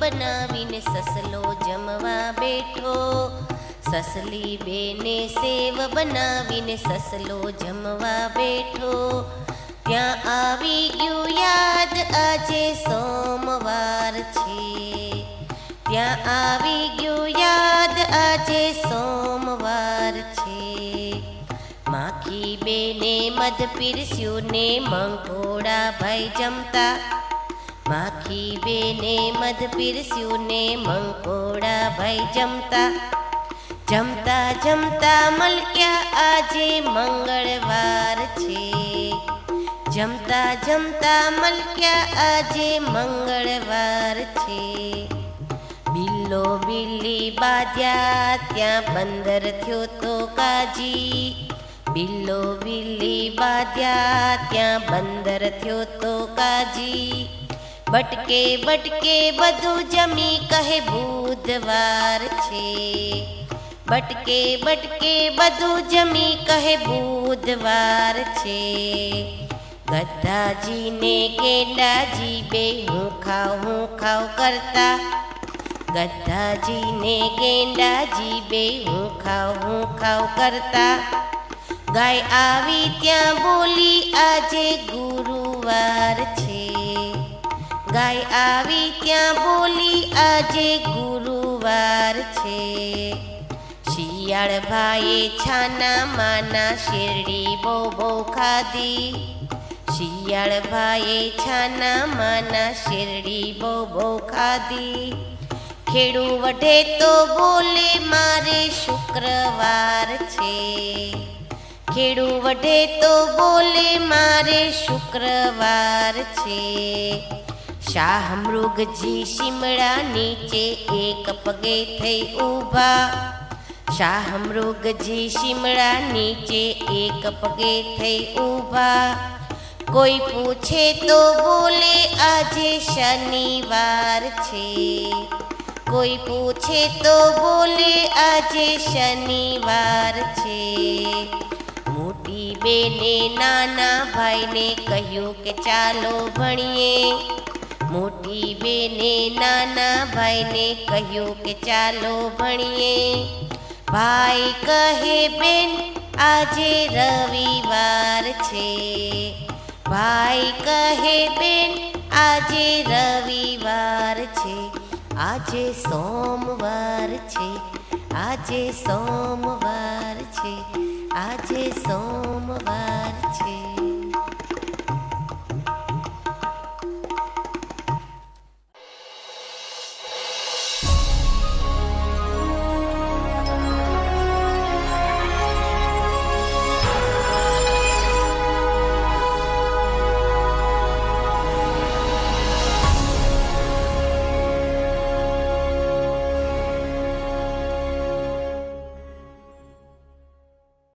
બનાવીને સસલો જમવા બેઠો સસલી બેને સેવ બનાવીને સસલો જમવા બેઠો ત્યાં આવી ગયું યાદ આજે સોમવાર છે ત્યાં આવી ગયું યાદ આજે સોમવાર છે માખી બેને મધ પીરસ્યું ને મંગોડા ભાઈ જમતા માખી બેને મધ પીરસ્યું ને મંકોડા ભાઈ જમતા. જમતા જમતા મલક્યા આજે મંગળવાર છે. જમતા જમતા મલક્યા આજે મંગળવાર છે. બિલ્લો બિલ્લી બાધ્યા ત્યાં બંદર થયો તો કાજી. બિલ્લો બિલ્લી બાધ્યા ત્યાં બંદર થયો તો કાજી. બટકે બટકે બધું જમી કહે બુધવાર છે. બટકે બટકે બધું જમી કહે બુધવાર છે. ગદ્દાજીને ગેંડાજી બે હું ખાવ હું ખાવ કરતા. ગધાજીને ગેંડાજી બે હું ખાવ હું ખાવ કરતા. ગાય આવી ત્યાં બોલી, આજે ગુરુવાર છે. ગાય આવી ત્યાં બોલી, આજે ગુરુવાર છે. શિયાળ ભાઈએ છાના માના શેરડી બહુ બહુ ખાધી. શિયાળ ભાઈએ છાના માના શેરડી બહુ બહુ ખાધી. ખેડૂ વઢે તો બોલે, મારે શુક્રવાર છે. ખેડૂ વઢે તો બોલે, મારે શુક્રવાર છે. શાહ મૃગજી શિમળા નીચે એક પગે થઈ ઊભા. શાહ મૃગજી શિમળા નીચે એક પગે થઈ ઊભા. કોઈ પૂછે તો બોલે, આજે શનિવાર છે. કોઈ પૂછે તો બોલે, આજે શનિવાર છે. મોટી બેને નાના ભાઈને કહ્યું કે, ચાલો ભણીએ. મોટી બેને નાના ભાઈને કહ્યું કે ચાલો ભણીએ. ભાઈ કહે, બેન, આજે રવિવાર છે. ભાઈ કહે, બેન, આજે રવિવાર છે. આજે સોમવાર છે. આજે સોમવાર છે. આજે સોમવાર